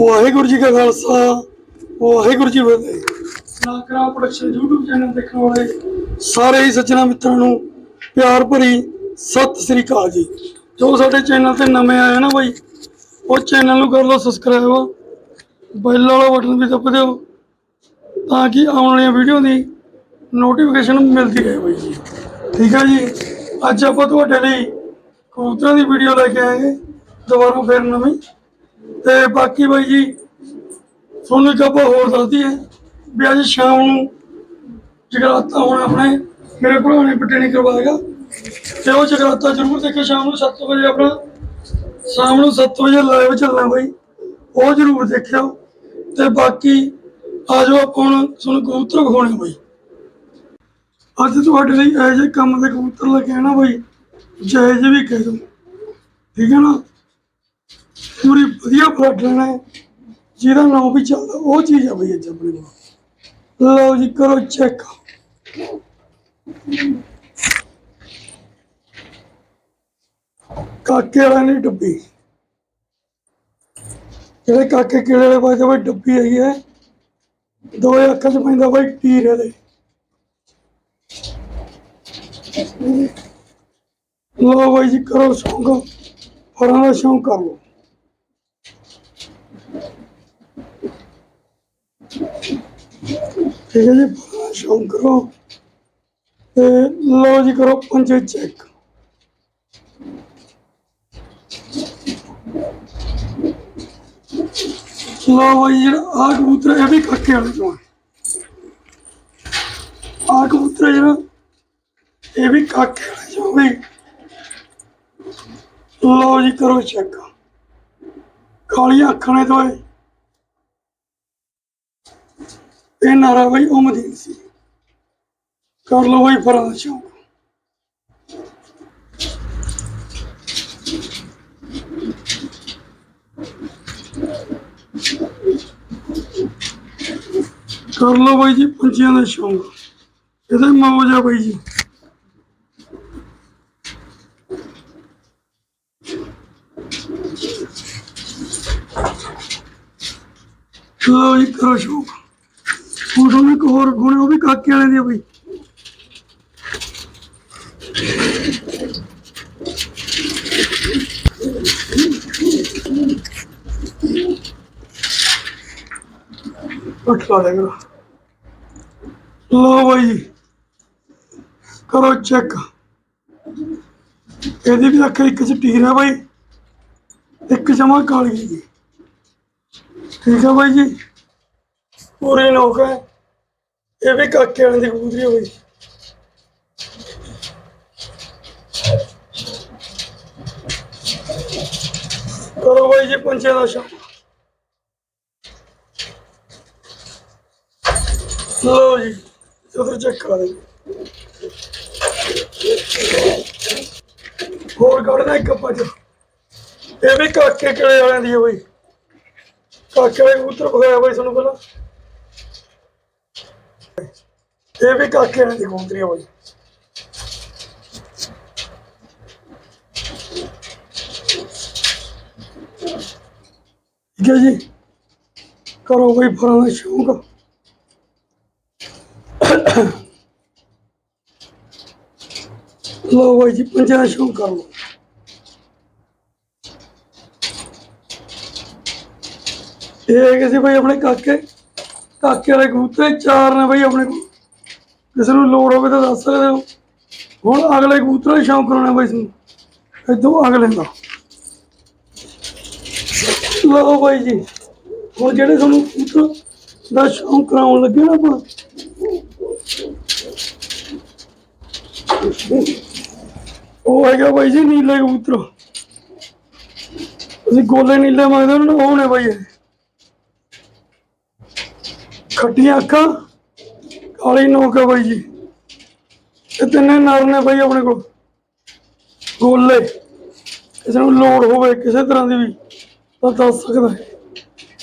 ਵਾਹਿਗੁਰੂ ਜੀ ਕਾ ਖਾਲਸਾ ਵਾਹਿਗੁਰੂ ਜੀ ਫਤਿਹ। ਨਾਕਰਾ production YouTube channel ਦੇਖਣ ਵਾਲੇ। ਸਾਰੇ ਹੀ ਸੱਜਣਾ ਮਿੱਤਰਾਂ ਨੂੰ ਪਿਆਰ ਭਰੀ ਸਤਿ ਸ੍ਰੀ ਅਕਾਲ ਜੀ। ਜੋ ਸਾਡੇ ਚੈਨਲ ਤੇ ਨਵੇਂ ਆਏ ਨਾ ਬਾਈ ਉਹ ਚੈਨਲ ਨੂੰ ਕਰ ਲਓ ਸਬਸਕ੍ਰਾਈਬ ਬੈਲ ਵਾਲਾ ਬਟਨ ਵੀ ਦੱਬ ਦਿਓ ਤਾਂ ਕਿ ਆਉਣ ਵਾਲੀਆਂ ਵੀਡੀਓ ਦੀ ਨੋਟੀਫਿਕੇਸ਼ਨ ਮਿਲਦੀ ਰਹੇ ਬਾਈ ਜੀ। ਠੀਕ ਹੈ ਜੀ? ਅੱਜ ਆਪਾਂ ਤੁਹਾਡੇ ਲਈ ਕਬੂਤਰਾਂ ਦੀ ਵੀਡੀਓ ਲੈ ਕੇ ਆਏ। ਹਾਂ ਦੁਬਾਰਾ ਫੇਰ ਨਵੀਂ ਤੇ ਬਾਕੀ ਬਾਈ ਜੀ, ਤੁਹਾਨੂੰ ਇੱਕ ਆਪਾਂ ਹੋਰ ਦੱਸਦੀ ਹੈ ਵੀ ਅੱਜ ਸ਼ਾਮ ਨੂੰ ਜਗਰਾਤਾ ਹੋਣਾ ਆਪਣੇ, ਮੇਰੇ ਭਰਾ ਨੇ ਪੱਟੇ ਕਰਵਾਏਗਾ ਤੇ ਉਹ ਜਗਰਾਤਾ ਜ਼ਰੂਰ ਦੇਖਿਓ ਸ਼ਾਮ ਨੂੰ 7 ਵਜੇ ਆਪਣਾ, ਸ਼ਾਮ ਨੂੰ 7 ਵਜੇ ਲਾਈਵ ਚੱਲਣਾ ਬਾਈ, ਉਹ ਜ਼ਰੂਰ ਦੇਖਿਓ। ਤੇ ਬਾਕੀ ਆਜੋ ਆਪਾਂ ਹੁਣ ਤੁਹਾਨੂੰ ਕਬੂਤਰ ਵਿਖਾਉਣੇ ਬਾਈ। ਅੱਜ ਤੁਹਾਡੇ ਲਈ ਇਹ ਜਿਹੇ ਕੰਮ ਦੇ ਕਬੂਤਰ ਲੈ ਕੇ ਆਣਾ ਬਾਈ, ਜਾਇਜ਼ ਵੀ ਕਹਿ ਦੋ ਠੀਕ ਹੈ ਨਾ? ਪੂਰੀ ਵਧੀਆ ਪਲੇਟਫਾਰਮ ਹੈ। ਜਿਹਦਾ ਨਾਮ ਵੀ ਚੱਲਦਾ, ਉਹ ਚੀਜ਼ ਆ ਬਈ ਅੱਜ ਆਪਣੇ ਕੋਲ। ਲਓ ਜੀ, ਕਰੋ ਚੈੱਕ ਕਾਕੇ ਵਾਲਾ ਨਹੀਂ ਡੱਬੀ। ਜਿਹੜੇ ਕਾਕੇ ਕੀੜੇ ਵਾਲੇ ਪਾਸੇ ਬਈ ਡੱਬੀ ਆਈ ਹੈ ਦੋ ਅੱਖਾਂ ਚ ਪੈਂਦਾ ਬਈ ਟੀਰ ਇਹਦੇ। ਲਓ ਬਾਈ ਜੀ, ਕਰੋ ਸ਼ੌਂਕ ਫਰਾਂ ਦਾ ਸ਼ੌਂਕ ਕਰ ਲਓ ਠੀਕ ਹੈ ਜੀ ਫਰਾਂ ਸ਼ੌਂਕ ਕਰੋ। ਤੇ ਲਓ ਜੀ ਕਰੋ ਪੰਜੇ ਚੈੱਕ ਲਓ ਜੀ ਜਿਹੜਾ ਆ ਕਬੂਤਰ ਇਹ ਵੀ ਕਾਕੇ ਵਾਲੇ ਚੋਂ ਆ। ਕਬੂਤਰ ਜਿਹੜਾ, ਇਹ ਵੀ ਕਾਕੇ ਵਾਲੇ ਚੋਂ ਬਈ ਲਓ ਜੀ ਕਰੋ ਚੈੱਕ ਕਾਲੀਆਂ ਅੱਖਾਂ ਨੇ ਤੋਏ ਇਹ ਨਾਰਾ ਬਈ ਉਹ ਮਦੀਨ ਸੀ। ਕਰ ਲਓ ਬਾਈ ਪਰਾਂ ਦਾ ਸ਼ੌਂਕ। ਕਰ ਲਓ ਬਾਈ ਜੀ ਪੰਛੀਆਂ ਦਾ ਸ਼ੌਂਕ। ਇਹਦਾ ਮੌਜ ਆ ਬਾਈ ਜੀ। ਲਓ ਜੀ ਕਰੋ ਸ਼ੌਂਕ। ਹੁਣ ਤੁਹਾਨੂੰ ਇੱਕ ਹੋਰ ਗੁਣ ਉਹ ਵੀ ਕਾਕੇ ਵਾਲੇ ਦੀ ਆ ਬਈ। ਉੱਠ ਦੇ ਕਰੋ ਲਓ ਬਾਈ ਜੀ। ਕਰੋ ਚੈੱਕ। ਇਹਦੀ ਵੀ ਅੱਖ ਇੱਕ ਚ ਟੀਰ ਹੈ ਬਾਈ। ਇੱਕ ਜਮਾ ਕਾਲੀ ਜੀ। ਠੀਕ ਹੈ ਬਾਈ ਜੀ। ਪੂਰੇ ਲੋਕ ਹੈ ਇਹ ਵੀ ਕਾਕੇ ਵਾਲੇ ਦੀ ਕਬੂਤਰੀ ਹੈ ਬਾਈ ਕਰੋ ਬਾਈ ਜੀ ਪੰਛੀਆਂ ਦਾ ਸ਼ੌਕ ਲਓ ਜੀ ਉਧਰ ਚੈੱਕ ਕਰਾ ਹੋਰ ਕੱਢਦਾ ਇੱਕ ਪੱਜ ਇਹ ਵੀ ਕਾਕੇ ਕਿਲੇ ਵਾਲਿਆਂ ਦੀ ਹੋਈ ਕਾਕੇ ਵਾਲੇ ਕਬੂਤਰ ਬਗਾਇਆ ਬਾਈ ਤੁਹਾਨੂੰ ਪਹਿਲਾਂ। ਇਹ ਵੀ ਕਾਕੇ ਵਾਲਿਆਂ ਦੀ ਕਬੂਤਰੀ ਹੈ ਠੀਕ ਹੈ ਜੀ। ਕਰੋ ਬਈ ਫਰਾਂ ਦਾ ਸ਼ੌਂਕ ਲਓ ਬਾਈ ਜੀ, ਪੰਜਾਹ ਸ਼ੌਂਕ ਕਰ ਲਓ। ਇਹ ਕਿਸੇ ਭਾਈ ਆਪਣੇ ਕਾਕੇ। ਕਾਕੇ ਵਾਲੇ ਕਬੂਤਰ, ਚਾਰ ਨੇ ਭਾਈ ਆਪਣੇ ਕੋਲ ਕਿਸੇ ਨੂੰ ਲੋੜ ਹੋਵੇ ਤਾਂ ਦੱਸ ਸਕਦੇ ਹੋ। ਹੁਣ ਅਗਲੇ ਕਬੂਤਰ ਦਾ ਸ਼ੌਂਕ ਕਰਾਉਣਾ ਭਾਈ ਤੁਹਾਨੂੰ ਇਦੋਂ ਅਗਲੇ ਦਾ। ਲਓ ਭਾਈ ਜੀ। ਹੁਣ ਜਿਹੜੇ ਤੁਹਾਨੂੰ ਕਬੂਤਰ ਦਾ ਸ਼ੌਂਕ ਕਰਾਉਣ ਲੱਗੇ ਨਾ ਆਪਾਂ। ਉਹ ਹੈਗਾ ਭਾਈ ਜੀ ਨੀਲੇ ਕਬੂਤਰ। ਅਸੀਂ ਗੋਲੇ ਨੀਲੇ ਮੰਗਦੇ ਉਹਨਾਂ ਨੂੰ ਉਹ ਨੇ ਬਾਈ ਖੱਟੀਆਂ ਅੱਖਾਂ। ਕਾਲੀ ਨੋਕ ਹੈ ਬਾਈ ਜੀ? ਇਹ ਤਿੰਨੇ ਨਰ ਨੇ ਬਾਈ ਆਪਣੇ ਕੋਲ। ਗੋਲੇ। ਕਿਸੇ ਨੂੰ ਲੋੜ ਹੋਵੇ ਕਿਸੇ ਤਰ੍ਹਾਂ ਦੀ ਵੀ, ਤਾਂ ਦੱਸ ਸਕਦਾ ਹੈ।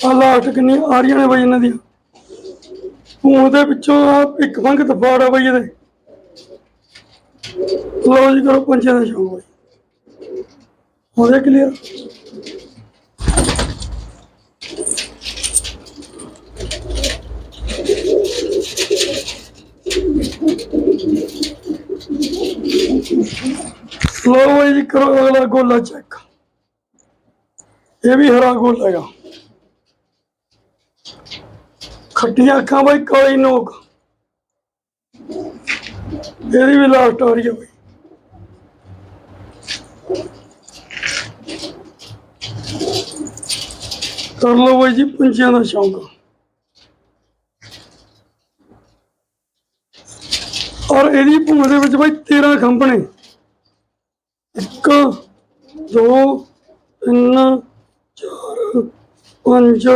ਆ ਲਾਸਟ ਕਿੰਨੀ ਆ ਰਹੀਆਂ ਨੇ ਬਾਈ ਇਹਨਾਂ ਦੀਆਂ। ਪੂੰਛ ਦੇ ਪਿੱਛੋਂ ਆ ਇੱਕ ਫੰਗ ਤਫਾੜ ਆ ਬਾਈ ਇਹਦੇ। ਲਓ ਜੀ ਕਰੋ ਪੰਛੀਆਂ ਦਾ ਸ਼ੌਕ ਬਾਈ। ਹੋ ਗਿਆ ਕਲੀਅਰ ਲਓ ਜੀ ਕਰੋ, ਅਗਲਾ ਗੋਲਾ ਚੈੱਕ ਇਹ ਵੀ ਹਰਾ ਗੋਲ ਹੈਗਾ। ਖੱਟੀਆਂ ਅੱਖਾਂ ਬਾਈ, ਕਾਲੀ ਨੋਕ। ਇਹਦੀ ਵੀ ਲਾਸਟ ਆ ਰਹੀ ਹੈ ਬਾਈ। ਕਰ ਲਓ ਬਾਈ ਜੀ, ਪੰਛੀਆਂ ਦਾ ਸ਼ੌਂਕ। ਔਰ ਇਹਦੀ ਭੂਮੀ ਦੇ ਵਿੱਚ ਬਾਈ 13 ਖੰਭ ਨੇ। ਇੱਕ, ਦੋ, ਤਿੰਨ, ਚਾਰ, ਪੰਜ,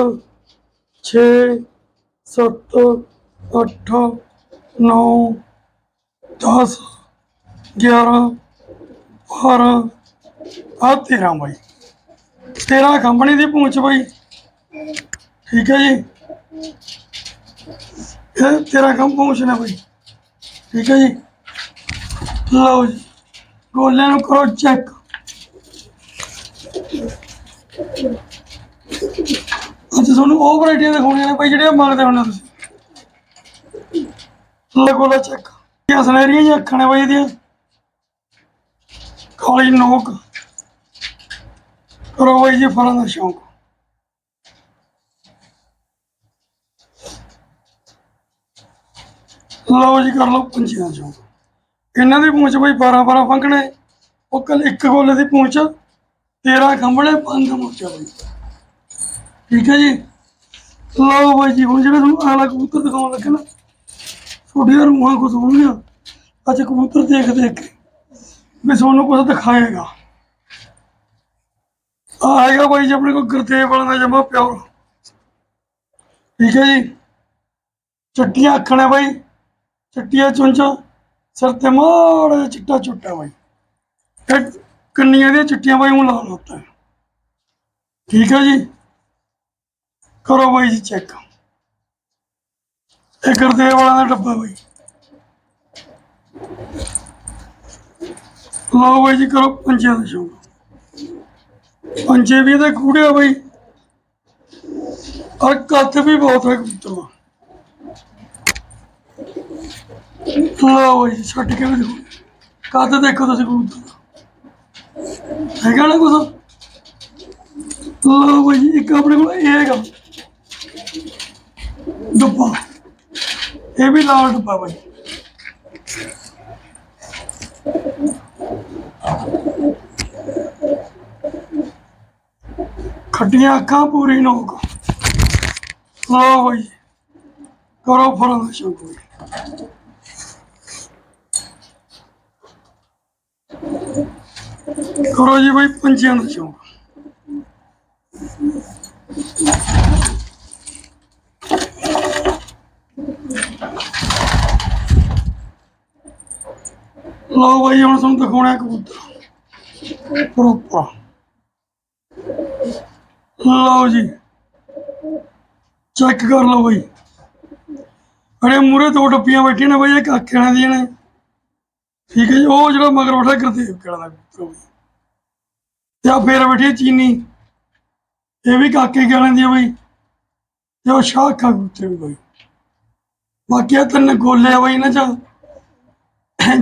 ਛੇ, ਸੱਤ, ਅੱਠ, ਨੌ, ਦਸ, ਗਿਆਰਾਂ, ਬਾਰਾਂ। ਆ ਤੇਰਾਂ ਬਾਈ। ਤੇਰਾਂ ਕੰਪਨੀ ਦੀ ਪੂੰਛ ਬਾਈ। ਠੀਕ ਹੈ ਜੀ। ਇਹ ਤੇਰਾਂ ਕੰਮ ਪੂੰਛ ਨੇ ਬਾਈ। ਠੀਕ ਹੈ ਜੀ। ਲਓ ਜੀ। ਗੋਲਿਆਂ ਨੂੰ ਕਰੋ ਚੈੱਕ ਅੱਜ ਤੁਹਾਨੂੰ ਉਹ ਵੈਰਾਈਟੀਆਂ ਦਿਖਾਉਣੀਆਂ ਨੇ ਭਾਈ ਜਿਹੜੀਆਂ ਮੰਗਦੇ ਹੁੰਦੇ ਤੁਸੀਂ। ਲੈ ਗੋਲਾ ਚੈੱਕ ਇਹ ਸਨੇਰੀਆਂ ਜੀ ਅੱਖਾਂ ਨੇ ਬਾਈ ਇਹਦੀਆਂ। ਕਾਲੀ ਨੋਕ। ਕਰੋ ਬਾਈ ਜੀ ਫਲਾਂ ਦਾ ਸ਼ੌਂਕ। ਲਓ ਜੀ, ਕਰ ਲਓ ਪੰਛੀਆਂ ਦਾ ਸ਼ੌਂਕ। ਇਹਨਾਂ ਦੀ ਪੂੰਛ ਬਈ 12 12 ਫੰਕਣੇ, ਉਹ ਕੱਲ ਇੱਕ ਗੋਲੇ ਦੀ ਪੂੰਛ 13 ਖੰਭਣੇ, ਪੰਜ ਮੋਚਾ ਬਈ ਠੀਕ ਹੈ ਜੀ? ਲਓ ਬਾਈ ਜੀ, ਹੁਣ ਜਿਹੜੇ ਤੁਹਾਨੂੰ ਆਲਾ ਕਬੂਤਰ ਦਿਖਾਉਣ ਲੱਗੇ ਨਾ, ਤੁਹਾਡੀਆਂ ਰੂਹਾਂ ਕੁਝ ਹੋਣਗੀਆਂ। ਅੱਜ ਕਬੂਤਰ ਦੇਖ ਦੇਖ ਕੇ ਵੀ ਤੁਹਾਨੂੰ ਕੁਝ ਦਿਖਾਏਗਾ। ਆਏਗਾ ਬਾਈ ਜੀ ਆਪਣੇ ਕੋਲ ਗੁਰਦੇਵ ਵਾਲਾ ਦਾ ਜਮਾ ਪਿਓਰ। ਠੀਕ ਹੈ ਜੀ? ਚੱਟੀਆਂ ਅੱਖਾਂ ਨੇ ਬਾਈ, ਚਿੱਟੀਆਂ ਚੁੰਝਾਂ। ਸਿਰ ਤੇ ਮਾੜਾ ਚਿੱਟਾ ਚੁੱਟਾ ਬਾਈ। ਇਹ ਕੰਨੀਆਂ ਦੀਆਂ ਚਿੱਟੀਆਂ ਬਾਈ ਉਹ ਲਾਲ ਹੁੰਦਾ ਹੈ ਠੀਕ ਹੈ ਜੀ? ਕਰੋ ਬਾਈ ਜੀ ਚੈੱਕ। ਇਹ ਗੁਰਦੇਵ ਵਾਲਾ ਦਾ ਡੱਬਾ ਬਾਈ। ਲਓ ਬਾਈ ਜੀ ਕਰੋ ਪੰਜਿਆਂ ਦਾ ਸ਼ੌਂਕ। ਪੰਜੇ ਵੀ ਇਹਦੇ ਕੂੜੇ ਬਾਈ। ਔਰ ਕੱਦ ਵੀ ਬਹੁਤ ਹੈ ਕਬੂਤਰ ਦਾ ਲਓ ਬਾਈ ਜੀ ਛੱਡ ਕੇ ਵੀ ਦੇਖੋ ਕੱਦ ਦੇਖੋ ਤੁਸੀਂ ਕਬੂਤਰ? ਦਾ ਹੈਗਾ ਨਾ ਕੁਛ? ਲਓ ਬਾਈ ਜੀ ਇੱਕ ਆਪਣੇ ਕੋਲ ਇਹ ਹੈਗਾ। ਡੱਬਾ। ਇਹ ਵੀ ਲਾਲ ਡੱਬਾ ਬਾਈ। ਖੱਟੀਆਂ ਅੱਖਾਂ ਪੂਰੀ ਨੋਕ। ਲਓ ਬਾਈ, ਕਰੋ ਫਰਾਂ ਦਾ ਸ਼ੌਂਕ ਬਾਈ ਕਰੋ ਜੀ ਬਾਈ ਪੰਛੀਆਂ ਦਾ ਚੌਂਕ ਲਓ ਬਾਈ, ਹੁਣ ਤੁਹਾਨੂੰ ਦਿਖਾਉਣਾ ਹੈ ਕਬੂਤਰ। ਪ੍ਰੋਪਰ ਲਓ ਜੀ। ਚੈੱਕ ਕਰ ਲਓ ਬਾਈ। ਅਰੇ ਮੂਰੇ ਦੋ ਟੱਪੀਆਂ ਬੈਠੀਆਂ ਨੇ ਬਾਈ ਇਹ ਕਾਕਿਆਂ ਦੀਆਂ ਨੇ। ਠੀਕ ਹੈ ਜੀ, ਉਹ ਜਿਹੜਾ ਮਗਰ ਬੈਠਾ ਗੁਰਦੇਵ ਕਿਹੜਾ ਦਾ ਕਬੂਤਰ ਬਾਈ ਤੇ ਆ ਫੇਰ ਬੈਠੀ ਚੀਨੀ। ਇਹ ਵੀ ਕਾਕੇ ਕਹਿਣ ਦੀ ਆ ਤੇ ਉਹ ਸ਼ਾਹ ਕਬੂਤਰ ਵੀ ਬਾਈ। ਬਾਕੀ ਇਹ ਤਿੰਨ ਗੋਲੇ ਆ ਬਾਈ ਇਹਨਾਂ ਚ।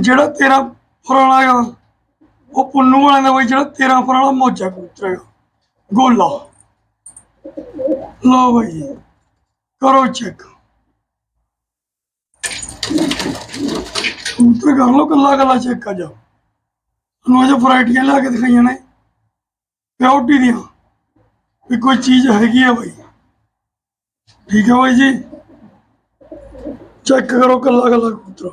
ਜਿਹੜਾ ਤੇਰਾ ਪੁਰਾਣਾ ਹੈਗਾ, ਉਹ ਪੁੰਨੂ ਵਾਲਿਆਂ ਦਾ ਬਈ, ਜਿਹੜਾ ਤੇਰਾ ਪੁਰਾਣਾ ਮੋਜਾ ਕਬੂਤਰ ਹੈਗਾ। ਗੋਲਾ। ਲਓ ਬਾਈ ਕਰੋ ਚੈੱਕ ਕਬੂਤਰ ਕਰ ਲਓ, ਕੱਲਾ ਕੱਲਾ ਚੈੱਕ ਆ ਜਾ ਤੁਹਾਨੂੰ ਅਜੇ ਵੈਰਾਈਟੀਆਂ ਲਿਆ ਕੇ ਦਿਖਾਈਆਂ ਨੇ। ਪਿਓਰਟੀ ਦੀਆਂ। ਵੀ ਕੋਈ ਚੀਜ਼ ਹੈਗੀ ਆ ਬਾਈ। ਠੀਕ ਹੈ ਬਾਈ ਜੀ? ਚੈੱਕ ਕਰੋ ਕੱਲਾ ਕੱਲਾ ਕਬੂਤਰ।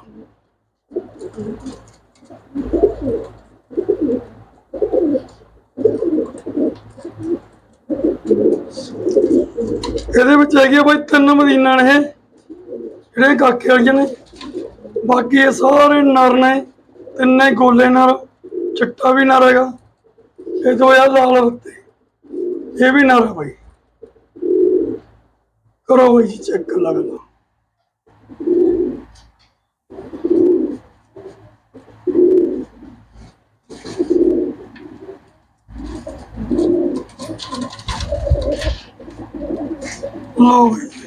ਇਹਦੇ ਵਿੱਚ ਹੈਗੇ ਆ ਬਾਈ ਤਿੰਨ ਮਦੀਨਾ ਨੇ ਇਹ। ਜਿਹੜੇ ਕਾਕੇ ਵਾਲੀਆਂ ਨੇ। ਬਾਕੀ ਇਹ ਸਾਰੇ ਨਰ ਨੇ, ਤਿੰਨੇ ਗੋਲੇ ਨਰ, ਚਿੱਟਾ ਵੀ ਨਰ ਹੈਗਾ ਇਹ ਦੋ ਯਾਰ ਲਾਲ ਹੁੰਦੇ ਇਹ ਵੀ ਨਰ ਹੈ ਬਾਈ। ਕਰੋ ਬਾਈ ਜੀ ਚੈੱਕ ਲੱਗਦਾ ਲਓ ਬਾਈ।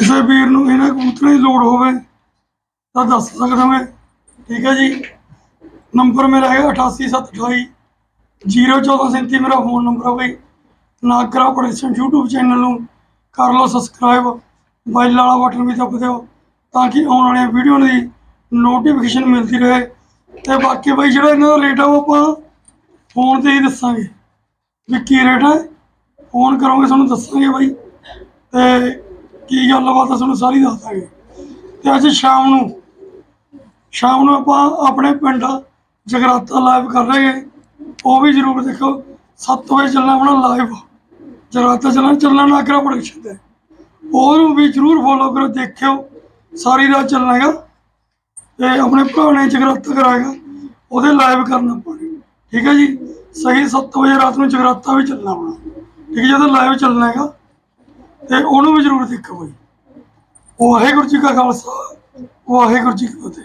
ਕਿਸੇ ਵੀਰ ਨੂੰ ਇਹਨਾਂ ਕਬੂਤਰਾਂ ਦੀ ਲੋੜ ਹੋਵੇ ਤਾਂ ਦੱਸ ਸਕਦਾ ਮੈਂ। ਠੀਕ ਹੈ ਜੀ। ਨੰਬਰ ਮੇਰਾ ਹੈਗਾ 88728 01437 ਮੇਰਾ ਫੋਨ ਨੰਬਰ ਹੈ ਬਈ। ਨਾਗਰਾ ਪ੍ਰੋਡਕਸ਼ਨ YouTube ਚੈਨਲ ਨੂੰ ਕਰ ਲਓ ਸਬਸਕ੍ਰਾਈਬ ਬੈਲ ਵਾਲਾ ਬਟਨ ਵੀ ਦੱਬ ਦਿਓ ਤਾਂ ਕਿ ਆਉਣ ਵਾਲੀਆਂ ਵੀਡੀਓ ਦੀ ਨੋਟੀਫਿਕੇਸ਼ਨ ਮਿਲਦੀ ਰਹੇ। ਤੇ ਬਾਕੀ ਬਈ ਜਿਹੜਾ ਇਹਨਾਂ ਦਾ ਰੇਟ ਆ ਉਹ ਆਪਾਂ ਫੋਨ ਤੇ ਹੀ ਦੱਸਾਂਗੇ। ਵੀ ਕੀ ਰੇਟ ਹੈ ਫੋਨ ਕਰੋਗੇ, ਤੁਹਾਨੂੰ ਦੱਸਾਂਗੇ ਬਾਈ। ਤੇ ਕੀ ਗੱਲਬਾਤ ਆ, ਤੁਹਾਨੂੰ ਸਾਰੀ ਦੱਸ ਦਾਂਗੇ। ਤੇ ਅੱਜ ਸ਼ਾਮ ਨੂੰ ਸ਼ਾਮ ਨੂੰ ਆਪਾਂ ਆਪਣੇ ਪਿੰਡ ਜਗਰਾਤਾ ਲਾਈਵ ਕਰ ਰਹੇ ਹਾਂ। ਉਹ ਵੀ ਜ਼ਰੂਰ ਦੇਖੋ 7 ਵਜੇ ਚੱਲਣਾ ਆਪਣਾ ਲਾਈਵ ਜਗਰਾਤਾ ਚੱਲਣਾ ਚੱਲਣਾ ਨਾਗਰਾ ਪ੍ਰੋਡਕਸ਼ਨ ਤੇ। ਉਹਨੂੰ ਵੀ ਜ਼ਰੂਰ ਫੋਲੋ ਕਰੋ, ਦੇਖਿਓ। ਸਾਰੀ ਰਾਤ ਚੱਲਣਾ ਹੈਗਾ। ਤੇ ਆਪਣੇ ਭਰਾ ਨੇ ਜਗਰਾਤਾ ਕਰਾਏਗਾ ਉਹਦੇ ਲਾਈਵ ਕਰਨਾ ਆਪਾਂ ਠੀਕ ਹੈ ਜੀ? ਸਹੀ 7 ਵਜੇ ਰਾਤ ਨੂੰ ਜਗਰਾਤਾ ਵੀ ਚੱਲਣਾ ਆਪਣਾ। ਠੀਕ ਹੈ ਜਦੋਂ ਲਾਈਵ ਚੱਲਣਾ ਹੈਗਾ। ਤੇ ਉਹਨੂੰ ਵੀ ਜ਼ਰੂਰ ਦੇਖੋ ਜੀ ਵਾਹਿਗੁਰੂ ਜੀ ਕਾ ਖਾਲਸਾ ਵਾਹਿਗੁਰੂ ਜੀ ਕੀ ਫਤਿਹ।